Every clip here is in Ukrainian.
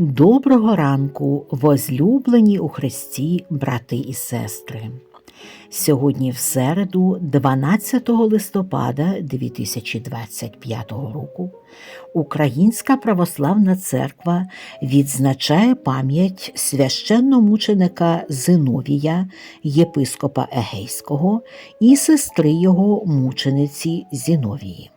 Доброго ранку, возлюблені у Христі, брати і сестри. Сьогодні в середу, 12 листопада 2025 року, Українська православна церква відзначає пам'ять священномученика Зиновія, єпископа Егейського і сестри його мучениці Зіновії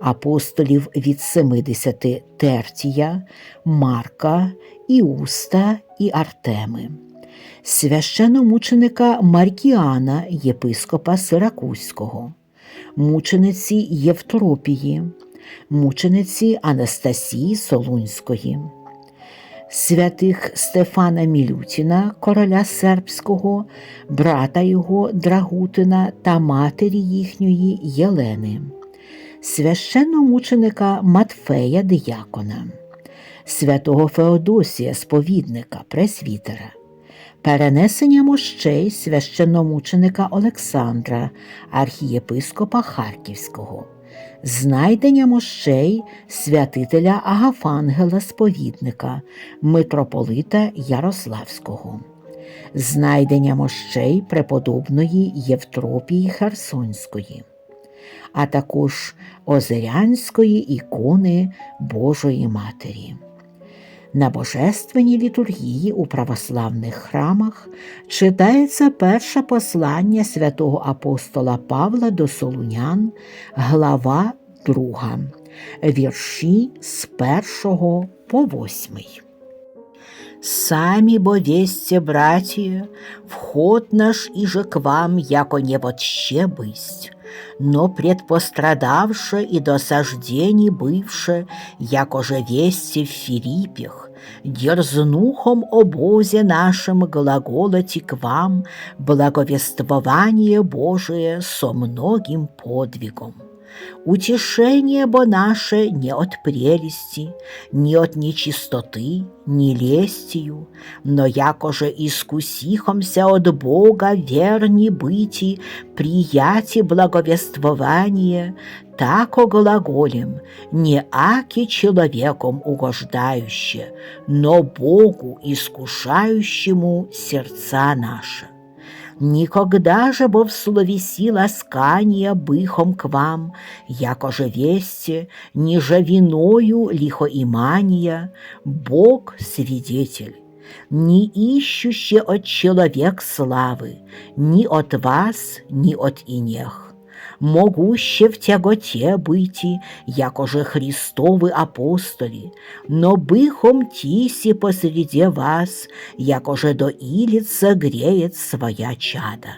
апостолів від 70 Тертія, Марка, Іуста і Артеми, священомученика Маркіана, єпископа Сиракузького, мучениці Євтропії, мучениці Анастасії Солунської. Святих Стефана Мілютіна, короля сербського, брата його Драгутина та матері їхньої Єлени священномученика Матфея Диякона, святого Феодосія Сповідника, пресвітера, перенесення мощей священномученика Олександра, архієпископа Харківського, знайдення мощей святителя Агафангела Сповідника, митрополита Ярославського. Знайдення мощей преподобної Євтропії Херсонської, а також Озерянської ікони Божої Матері. На божественній літургії у православних храмах читається перше послання святого апостола Павла до Солунян, глава 2, вірші з 1 по 8. Сами бо весте, братья, вход наш иже к вам, яко не вообще бысть, но предпострадавше и досаждений бывше, якоже вести в Филиппих, дерзнухом обозе нашим глаголоти к вам благовествование Божие со многим подвигом. Утешение бо наше не от прелести, не от нечистоты, не лестию, но якоже искусихомся от Бога верни быти, прияти благовествование, так глаголем, не аки человеком угождающе, но Богу искушающему сердца наши. Никогда же бо в словеси ласкания быхом к вам, якоже весте, ниже виною лихоимания, Бог свидетель, не ищуще от человек славы, ни от вас, ни от инех могуще в тяготе быти, якоже Христовы апостоли, но быхом тиси посреди вас, якоже до илица греет своя чада.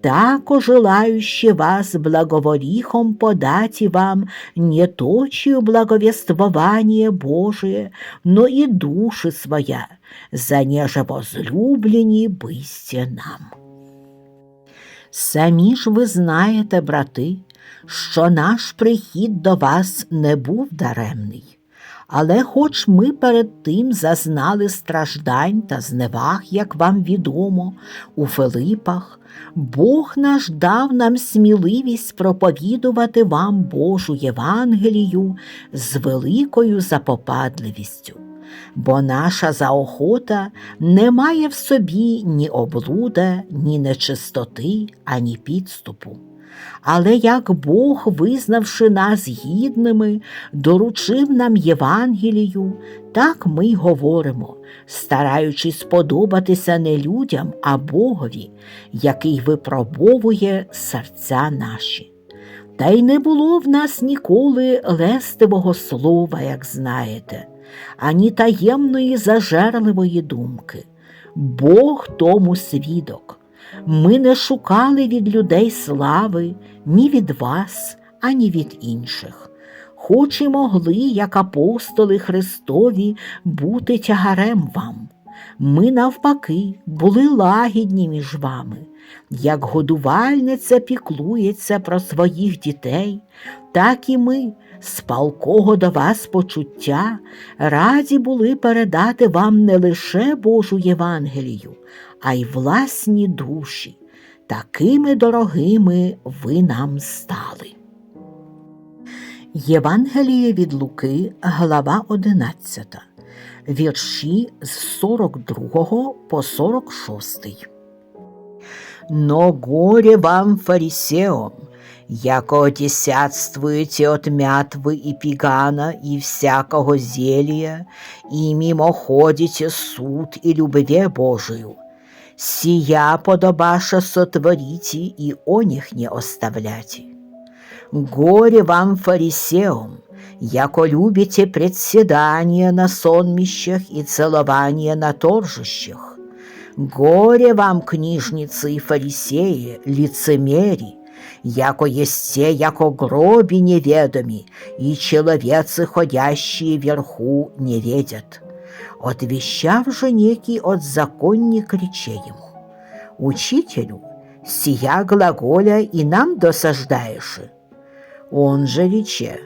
Тако желающий вас благоворихом подати вам не точию благовествование Божие, но и души своя, за неже возлюблені бысте нам. Самі ж ви знаєте, брати, що наш прихід до вас не був даремний, але хоч ми перед тим зазнали страждань та зневаг, як вам відомо, у Филипах, Бог наш дав нам сміливість проповідувати вам Божу Євангелію з великою запопадливістю бо наша заохота не має в собі ні облуда, ні нечистоти, ані підступу. Але як Бог, визнавши нас гідними, доручив нам Євангелію, так ми й говоримо, стараючись сподобатися не людям, а Богові, який випробовує серця наші. Та й не було в нас ніколи лестивого слова, як знаєте ані таємної зажерливої думки. Бог тому свідок. Ми не шукали від людей слави ні від вас, ані від інших. Хоч і могли, як апостоли Христові, бути тягарем вам. Ми, навпаки, були лагідні між вами, як годувальниця піклується про своїх дітей, так і ми, з палкого до вас почуття, раді були передати вам не лише Божу Євангелію, а й власні душі. Такими дорогими ви нам стали. Євангеліє від Луки, глава 11. Вірші з 42 по 46. Но горе вам, фарисеям, яко отесятствуете от мятвы и пигана и всякого зелья, и мимоходите суд и любове Божию. Сия подобаша сотворите и о не оставляйте. Горе вам, фарисеям, яко любите председание на сонмищах и целование на торжищах. Горе вам, книжницы и фарисеи, лицемери, яко есте, яко гроби неведоми, и человецы, ходящие вверху, не видят. Отвещав же некий от законник рече ему, «Учителю, сия глаголя и нам досаждаешь». Он же рече,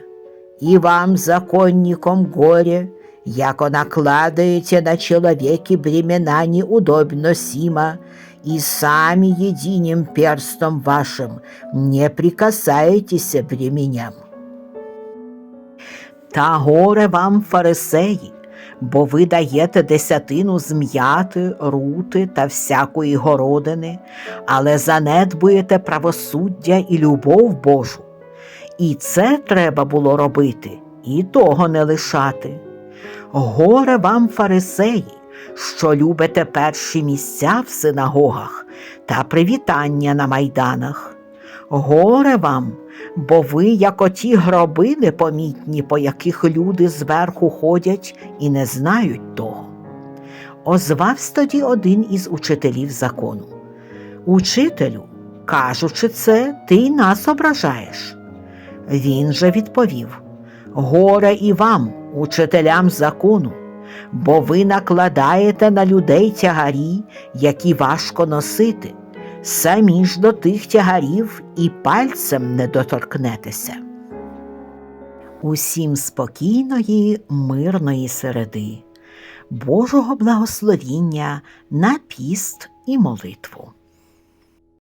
«И вам, законникам, горе, яко накладаете на человеке бремена неудобно сима, и сами единым перстом вашим не прикасаетесь бременям. Та горе вам, фарисеї, бо ви даєте десятину з м'яти, рути та всякої городини, але занедбуєте правосуддя і любов Божу. І це треба було робити, і того не лишати. Горе вам, фарисеї, що любите перші місця в синагогах та привітання на майданах. Горе вам, бо ви, як оті гроби непомітні, по яких люди зверху ходять і не знають того. Озвався тоді один із учителів закону. Учителю, кажучи це, ти й нас ображаєш. Він же відповів Горе і вам, учителям закону, бо ви накладаєте на людей тягарі, які важко носити, самі ж до тих тягарів і пальцем не доторкнетеся. Усім спокійної, мирної середи, Божого благословіння на піст і молитву.